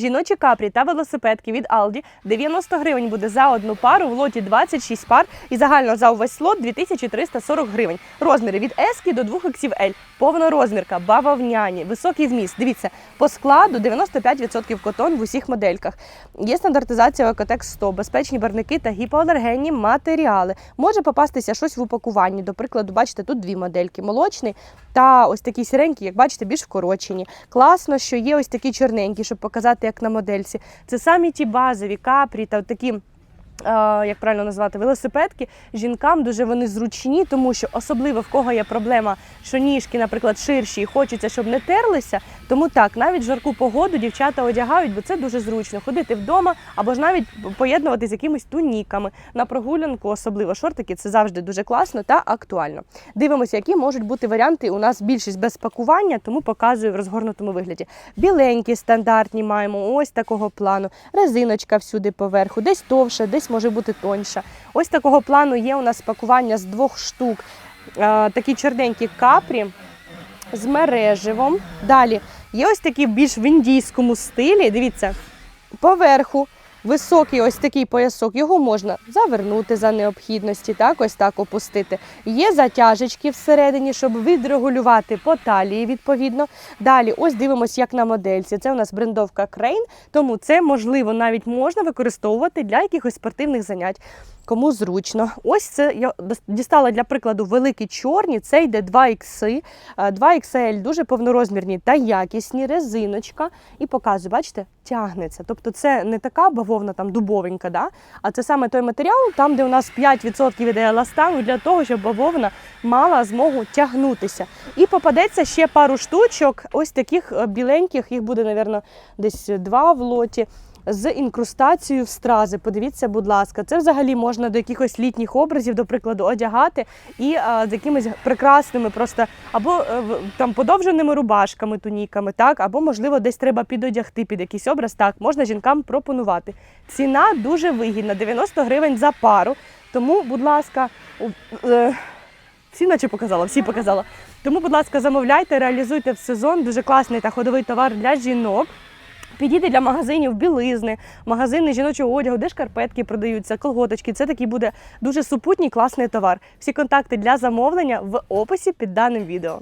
Жіночі капрі та велосипедки від Aldi 90 гривень буде за одну пару, в лоті 26 пар і загально за увесь лот 2340 гривень. Розміри від S до 2XL. Повнорозмірка, бавовняні, високий зміст. Дивіться, по складу 95% котон в усіх модельках. Є стандартизація Екотекс 100, безпечні барники та гіпоалергенні матеріали. Може попастися щось в упакуванні. До прикладу, бачите, тут дві модельки: молочний та ось такі сіренькі, як бачите, більш вкорочені. Класно, що є ось такі чорненькі, щоб показати, як на модельці. Це самі ті базові капрі та такі. Як правильно назвати велосипедки, жінкам дуже вони зручні, тому що особливо в кого є проблема, що ніжки, наприклад, ширші і хочеться, щоб не терлися. Тому так, навіть в жарку погоду дівчата одягають, бо це дуже зручно. Ходити вдома або ж навіть поєднувати з якимись туніками на прогулянку, особливо шортики. Це завжди дуже класно та актуально. Дивимося, які можуть бути варіанти. У нас більшість без пакування, тому показую в розгорнутому вигляді. Біленькі стандартні маємо ось такого плану. Резиночка всюди поверху, десь товша, десь може бути тоньша. Ось такого плану є у нас пакування з двох штук. Е, такі чорненькі капрі з мереживом. Далі є ось такі більш в індійському стилі. Дивіться, поверху високий ось такий поясок. Його можна завернути за необхідності, так ось так опустити. Є затяжечки всередині, щоб відрегулювати по талії, відповідно. Далі, ось дивимося, як на модельці. Це у нас брендовка Crane, тому це можливо навіть можна використовувати для якихось спортивних занять. Кому зручно. Ось це я дістала для прикладу великі чорні. Це йде 2 ікси, 2 XL, дуже повнорозмірні та якісні, резиночка. І показую, бачите, тягнеться. Тобто це не така бавовна там дубовенька, да? а це саме той матеріал, там, де у нас 5% іде еластану для того, щоб бавовна мала змогу тягнутися. І попадеться ще пару штучок, ось таких е, біленьких, їх буде, мабуть, десь два в лоті з інкрустацією в стрази. Подивіться, будь ласка, це взагалі можна до якихось літніх образів, до прикладу, одягати і а, з якимись прекрасними, просто або е, там подовженими рубашками, туніками, так, або можливо десь треба підодягти під якийсь образ. Так, можна жінкам пропонувати. Ціна дуже вигідна, 90 гривень за пару. Тому, будь ласка, е, всі наче показала, всі показала. Тому, будь ласка, замовляйте, реалізуйте в сезон. Дуже класний та ходовий товар для жінок. Підійде для магазинів білизни, магазини жіночого одягу, де шкарпетки продаються, колготочки. Це такий буде дуже супутній класний товар. Всі контакти для замовлення в описі під даним відео.